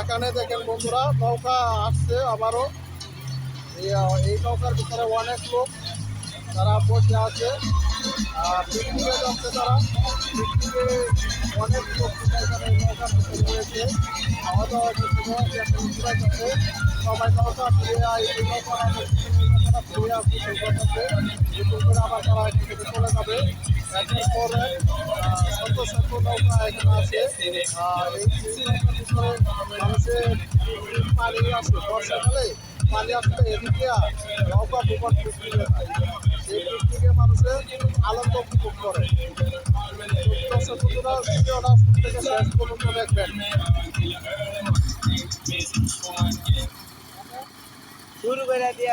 এখানে দেখেন বন্ধুরা নৌকা আসছে আবারও। এই নৌকার ভিতরে অনেক লোক তারা বসে আছে। পিকনিকে যাচ্ছে তারা। পিকনিকে অনেক রয়েছে। খাওয়া দাওয়া করতে যাচ্ছে সবাই নৌকা ফিরে আয় নৌকা ফিরে আসছে কথাতে নতুন করে আবার তারা এখান চলে যাবে। একদিন পরে শত শত নৌকা এখানে আছে। আর এই মানুষের পানি আসে বর্ষাকালে। পানি আসলে এদিকে নৌকা পিকনিকে যায় সেই মানুষের আনন্দ উপভোগ করে। দর্শক বন্ধুরা, ভিডিওটা থেকে শেষ পর্যন্ত দেখবেন। শুরু করে দিয়ে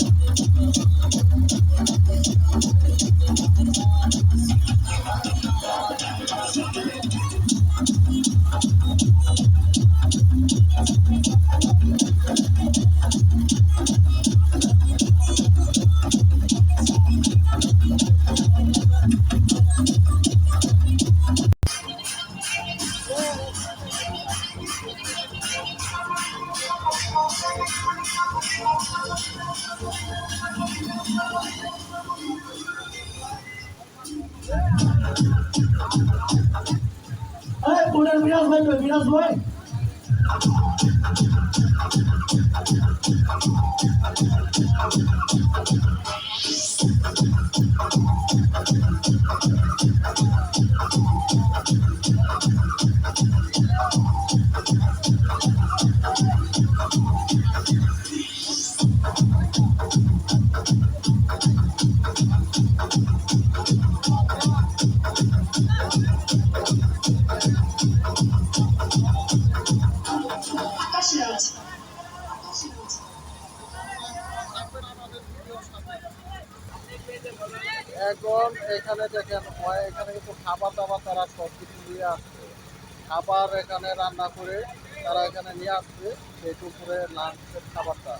Hey, poner miras, güey, miras, güey. Thank you. এখন এখানে দেখেন এখানে কিন্তু খাবার দাবার তারা সব কিছু নিয়ে আসছে। খাবার এখানে রান্না করে তারা এখানে নিয়ে আসছে, সেই দুপুরে লাঞ্চের খাবারটা।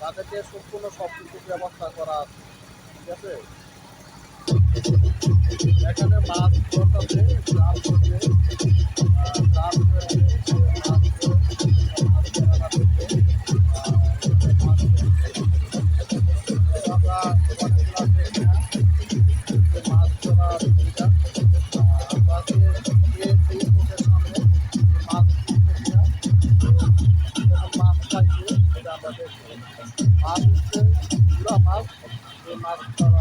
তাদেরকে সম্পূর্ণ সব কিছু ব্যবস্থা করা আছে, ঠিক আছে? এখানে মাছ ধরতেছে জাল ধরছে মাছ হচ্ছে গুড়া মাছ এই মাছ খাওয়া খাওয়ায় খাওয়ায় গুড়া মাছ